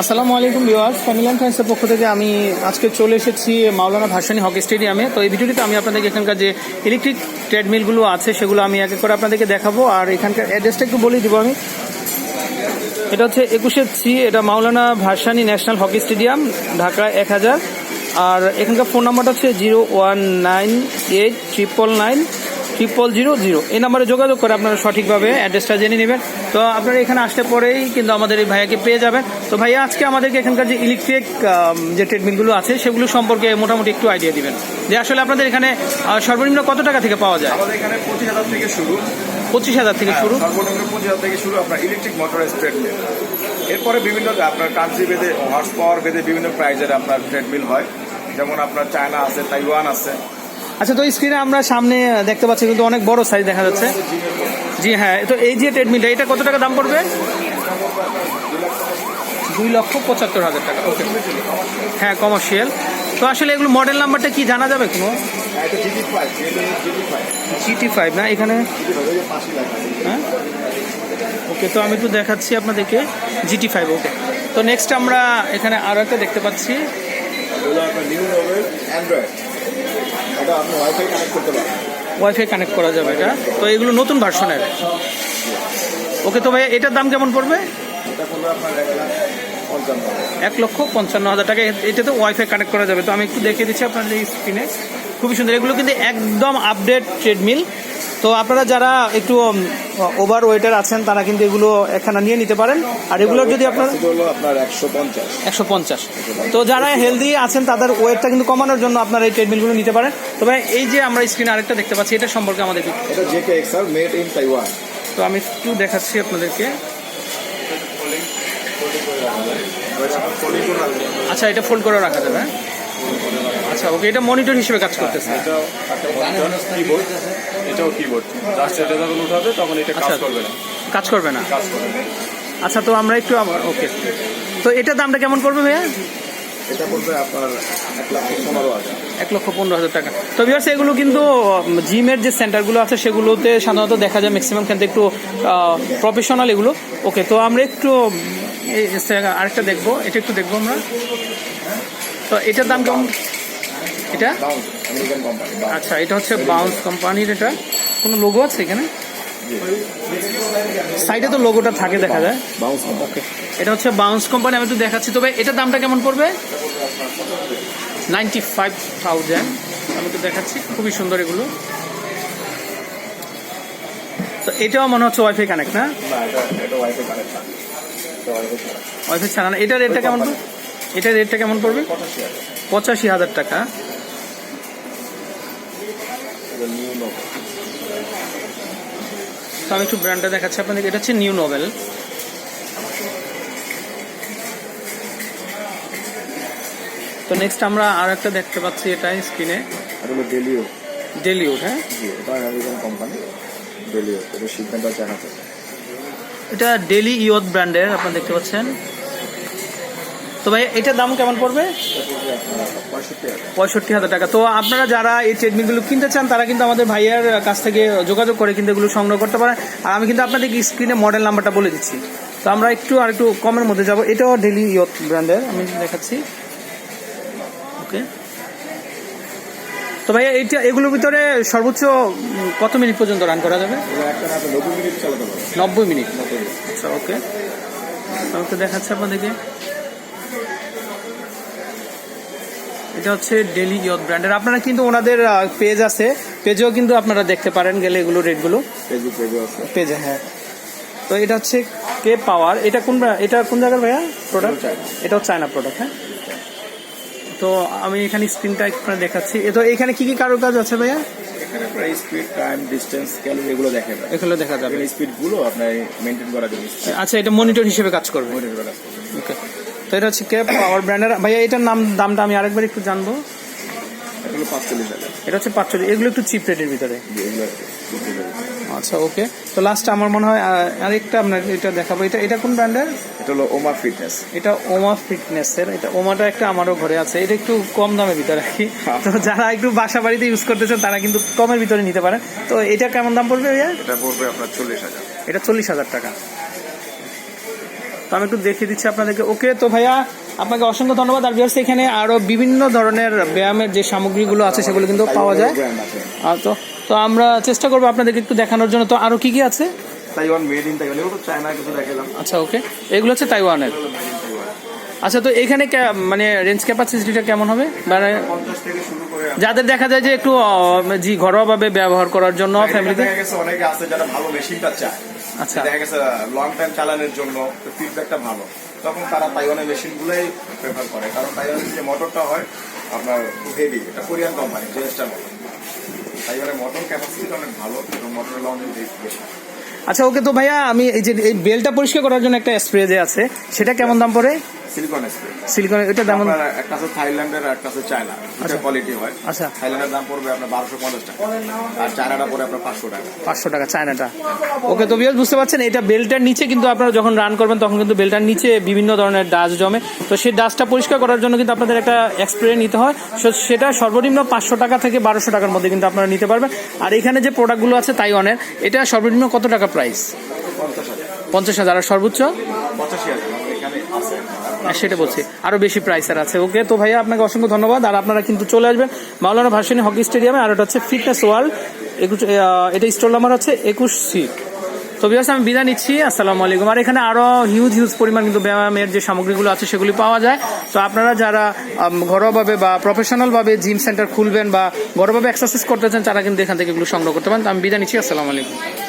আসসালামু আলাইকুম বিওয়ার্স ফ্যামিলি অ্যান্ড ফ্রেন্ডসের পক্ষ থেকে আমি আজকে চলে এসেছি মাওলানা ভাসানী হকি স্টেডিয়ামে। তো এই ভিডিওটিতে আমি আপনাদেরকে এখানকার যে ইলেকট্রিক ট্রেডমিলগুলো আছে, সেগুলো আমি এক এক করে আপনাদেরকে দেখাবো। আর এখানকার অ্যাড্রেসটা একটু বলে দিব আমি। এটা হচ্ছে একুশে সি এটা Maulana Bhasani national hockey stadium, Dhaka এক হাজার। আর এখানকার ফোন নাম্বারটা হচ্ছে zero one nine eight triple nine triple zero zero এই নাম্বারে যোগাযোগ করে আপনারা সঠিকভাবে অ্যাড্রেসটা জেনে নেবেন। তো আপনারা এখানে আসতে পরেই কিন্তু আমাদের এই ভাইয়াকে পেয়ে যাবেন। তো ভাইয়া আজকে আমাদেরকে এখানকার যে ইলেকট্রিক যে ট্রেডমিলগুলো আছে সেগুলো সম্পর্কে মোটামুটি একটু আইডিয়া দিবেন। যে আসলে আপনাদের এখানে সর্বনিম্ন কত টাকা থেকে পাওয়া যায়? আমাদের এখানে পঁচিশ হাজার থেকে শুরু। পঁচিশ হাজার থেকে শুরু। সর্বনিম্ন পঁচিশ হাজার থেকে শুরু আপনার ইলেকট্রিক মোটর ট্রেডমিল এরপরে বিভিন্ন আপনার কান্ট্রি বেদে হর্স পাওয়ার বেদে বিভিন্ন প্রাইজের আপনার ট্রেডমিল হয়। যেমন আপনার চায়না আছে তাইওয়ান আছে। আচ্ছা তো স্ক্রিনে আমরা সামনে দেখতে পাচ্ছি কিন্তু অনেক বড় সাইজ দেখা যাচ্ছে। জি হ্যাঁ তো এই যে ট্রেডমিলটা এটা কত টাকা দাম পড়বে? দুই লক্ষ পঁচাত্তর হাজার টাকা ওকে হ্যাঁ কমার্শিয়াল তো আসলে এগুলো মডেল নাম্বারটা কি জানা যাবে কোনো? জিটি ফাইভ না, এখানে? হ্যাঁ? ওকে তো আমি একটু দেখাচ্ছি আপনাদেরকে জিটি ফাইভ ওকে তো নেক্সট আমরা এখানে আরও একটা দেখতে পাচ্ছি। অ্যান্ড্রয়েড এটা আপনি ওয়াইফাই কানেক্ট করতে পারেন। ওয়াইফাই কানেক্ট করা যাবে এটা। তো এগুলো নতুন ভার্সনের ওকে তো ভাই এটার দাম কেমন পড়বে? এটা করলে আপনার এক লক্ষ পঞ্চান্ন হাজার টাকা। এটা তো ওয়াইফাই কানেক্ট করা যাবে। তো আমি একটু দেখিয়ে দিচ্ছি আপনাদের এই স্ক্রিনে খুবই সুন্দর। এগুলো কিন্তু একদম আপডেট ট্রেডমিল তো আপনারা যারা একটু ওভার ওয়েটার আছেন তারা কিন্তু এগুলো এখানে নিয়ে নিতে পারেন। আর এগুলোর যদি আপনার আপনার একশো পঞ্চাশ। একশো পঞ্চাশ। তো যারা হেলদি আছেন তাদের ওয়েটটা কিন্তু কমানোর জন্য আপনারা এই ট্রেডমিলগুলো নিতে পারেন। তবে এই যে আমরা স্ক্রিনে আরেকটা দেখতে পাচ্ছি এটা সম্পর্কে আমাদের একটু- এটা J K X R made in Taiwan তো আমি একটু দেখাচ্ছি আপনাদেরকে। আচ্ছা এটা ফোল্ড করে রাখা যাবে হ্যাঁ? আচ্ছা ওকে এটা মনিটর হিসেবে কাজ করতেছে। এটাও একটা কিবোর্ড এটাও কিবোর্ড জাস্ট এটা যখন উঠাবে তখন এটা কাজ আচ্ছা। করবে না। কাজ করবে না। কাজ করবে আচ্ছা তো আমরা একটু ওকে। তো এটার দামটা কেমন পড়বে ভাইয়া? এটা আপনার এক লাখ পনেরো হাজার। এক লক্ষ পনেরো হাজার টাকা। তো বিয়ার্স এগুলো কিন্তু জিমের যে সেন্টারগুলো আছে সেগুলোতে সাধারণত দেখা যায় ম্যাক্সিমাম কিন্তু একটু প্রফেশনাল এগুলো। ওকে তো আমরা একটু আরেকটা দেখব এটা একটু দেখব আমরা। তো এটার দাম কেমন? এটা? বাউন্স আমেরিকান কোম্পানি আচ্ছা এটা হচ্ছে বাউন্স কোম্পানির এটা। কোনো লোগো আছে এখানে? সাইডে তো লোগোটা থাকে দেখা যায়। বাউন্স ওকে এটা হচ্ছে বাউন্স কোম্পানি আমি একটু দেখাচ্ছি। তবে এটার দামটা কেমন পড়বে? নাইনটি ফাইভ থাউজেন্ড আমি একটু দেখাচ্ছি খুবই সুন্দর এগুলো। তো এটাও মনে হচ্ছে ওয়াইফাই কানেক্ট না? এটা এটা ওয়াইফাই এটা ছাড়া না। এটার রেটটা কেমন এটার রেটটা কেমন পড়বে? পঁচাশি হাজার টাকা। নিউ তো আমি একটু ব্র্যান্ডটা দেখাচ্ছি আপনাদের। এটা হচ্ছে নিউ নোভেল তো নেক্সট আমরা আর একটা দেখতে পাচ্ছি এটা স্ক্রিনে ডেলিও ডেলিউড হ্যাঁ? এটা আমেরিকান কোম্পানি ডেলিও এটা শিপমেন্টটা জানা এটা ডেলি ইয়ত ব্র্যান্ডের আপনারা দেখতে পাচ্ছেন। তো ভাই, এটার দাম কেমন পড়বে? পঁয়ষট্টি হাজার টাকা। তো আপনারা যারা এই ট্রেডমিলগুলো কিনতে চান, তারা কিন্তু আমাদের ভাইয়ার কাছ থেকে যোগাযোগ করে কিন্তু এগুলো সংগ্রহ করতে পারেন। আর আমি কিন্তু আপনাদেরকে স্ক্রিনে মডেল নাম্বারটা বলে দিচ্ছি। তো আমরা একটু আর একটু কমের মধ্যে যাব। এটাও ডেলি ইয়ত ব্র্যান্ডের আমি দেখাচ্ছি। ওকে। তো ভাইয়া, এইটা, এগুলোর ভিতরে সর্বোচ্চ কত মিনিট পর্যন্ত রান করা যাবে? নব্বই মিনিট। আচ্ছা ওকে। তো দেখাচ্ছি আপনাদেরকে। এটা হচ্ছে ডেলি ইয়ত ব্র্যান্ডের আপনারা কিন্তু ওনাদের পেজ আছে। পেজেও কিন্তু আপনারা দেখতে পারেন গেলে এগুলো রেটগুলো পেজে হ্যাঁ। তো এটা হচ্ছে কে পাওয়ার এটা কোন এটা কোন জায়গার ভাইয়া? প্রোডাক্ট এটাও চায়না। প্রোডাক্ট হ্যাঁ? তো আমি এখানে স্ক্রিনটা একটু দেখাচ্ছি। এ তো এখানে কি কি কারুকাজ আছে ভাইয়া? এখানে আপনার স্পিড টাইম ডিস্টেন্স ক্যালোরি এগুলো দেখে যায় এগুলো দেখা যাবে। স্পিডগুলো আপনার করার জন্য। আচ্ছা এটা মনিটর হিসেবে কাজ করবে। মনিটর করা আছে। ওকে তো এটা হচ্ছে কে পাওয়ার ব্র্যান্ডের ভাইয়া এটার নাম দামটা আমি আরেকবার একটু জানব। এটা পাঁচচল্লিশ হচ্ছে পাঁচশো এগুলো একটু চিপ রেটের ভিতরে। আচ্ছা ওকে তো লাস্ট আমার মনে হয় আরেকটা আপনার এটা দেখাবো। এটা এটা কোন ব্র্যান্ডের এটা হলো ওমা ফিটনেস এটা ওমা ফিটনেসের এটা ওমাটা একটা আমারও ঘরে আছে। এটা একটু কম দামের ভিতরে আর কি। তো যারা একটু বাসা বাড়িতে ইউজ করতেছেন তারা কিন্তু কমের ভিতরে নিতে পারেন। তো এটা কেমন দাম পড়বে ভাইয়া? এটা পড়বে আপনার চল্লিশ হাজার। এটা চল্লিশ হাজার টাকা। তো আমি একটু দেখিয়ে দিচ্ছি আপনাদেরকে। ওকে তো ভাইয়া আপনাকে অসংখ্য ধন্যবাদ। আর ভিউয়ার্স এখানে আরও বিভিন্ন ধরনের ব্যায়ামের যে সামগ্রীগুলো আছে সেগুলো কিন্তু পাওয়া যায়। আর তো তো আমরা চেষ্টা করব আপনাদেরকে একটু দেখানোর জন্য। তো আরও কী কী আছে? তাইওয়ান মেড ইন তাইওয়ান এগুলো চায়না কিছু দেখালাম আচ্ছা ওকে। এগুলো হচ্ছে তাইওয়ানের আচ্ছা তো এখানে মানে রেঞ্জ ক্যাপাসিটিটা কেমন হবে? মানে পঞ্চাশ থেকে শুরু যাদের দেখা যায় যে একটু জি ঘরোয়াভাবে ব্যবহার করার জন্য ফ্যামিলিতে দেখা গেছে অনেকে আছে যারা ভালো মেশিনটা চায়। আচ্ছা। দেখা গেছে লং টাইম চালানোর জন্য ফিডব্যাকটা ভালো। তখন তারা তাইওয়ানের মেশিন গুলাই প্রেফার করে। কারণ তাইওয়ানের যে মোটরটা হয় আপনার হেভি এটা কোরিয়ান কোম্পানি জেনেস্টার মোটর তাইওয়ানের মোটর ক্যাপাসিটি অনেক ভালো এবং মোটরের লং বেশি আচ্ছা ওকে তো ভাইয়া আমি এই যে এই বেলটা পরিষ্কার করার জন্য একটা স্প্রে যে আছে সেটা কেমন দাম পড়ে? সিলিকন স্প্রে সিলিকন এটা দাম একটা আছে থাইল্যান্ডের আর একটা আছে চায়না। দুটা কোয়ালিটি হয়। আচ্ছা। থাইল্যান্ডের দাম পড়বে আপনার বারোশো পঞ্চাশ টাকা। আর চায়নাটা পড়বে আপনার পাঁচশো টাকা। পাঁচশো টাকা চায়নাটা। ওকে তো বিয়াস বুঝতে পারছেন এটা বেলটার নিচে কিন্তু আপনারা যখন রান করবেন তখন কিন্তু বেলটার নিচে বিভিন্ন ধরনের ডাস্ট জমে। তো সেই ডাস্টটা পরিষ্কার করার জন্য কিন্তু আপনাদের একটা স্প্রে নিতে হয়। সেটা সর্বনিম্ন পাঁচশো টাকা থেকে বারোশো টাকার মধ্যে কিন্তু আপনারা নিতে পারবেন। আর এখানে যে প্রোডাক্টগুলো আছে তাইওয়ানের এটা সর্বনিম্ন কত টাকা প্রাইস পঞ্চাশ হাজার। পঞ্চাশ হাজার আর সর্বোচ্চ? পঁচাশি হাজার আমাদের এখানে আছে হ্যাঁ, সেটা বলছি। আরও বেশি প্রাইসের আছে। ওকে তো ভাইয়া, আপনাকে অসংখ্য ধন্যবাদ। আর আপনারা কিন্তু চলে আসবেন মাওলানা ভার্সিনী হকি স্টেডিয়ামে। আর ওটা হচ্ছে ফিটনেস ওয়ার্ল্ড একুশ এটা স্টল নাম্বার হচ্ছে একুশ সি তো বিয়াস আমি বিদায় নিচ্ছি। আসসালামু আলাইকুম। আর এখানে আরও হিউজ হিউজ পরিমাণ কিন্তু ব্যায়ামের যে সামগ্রীগুলো আছে, সেগুলি পাওয়া যায়। তো আপনারা যারা ঘরোয়াভাবে বা প্রফেশনালভাবে জিম সেন্টার খুলবেন বা ঘরোয়াভাবে এক্সারসাইজ করতে চান, তারা কিন্তু এখান থেকে এগুলো সংগ্রহ করতে পারেন। তো আমি বিদায় নিচ্ছি। আসসালামু আলাইকুম।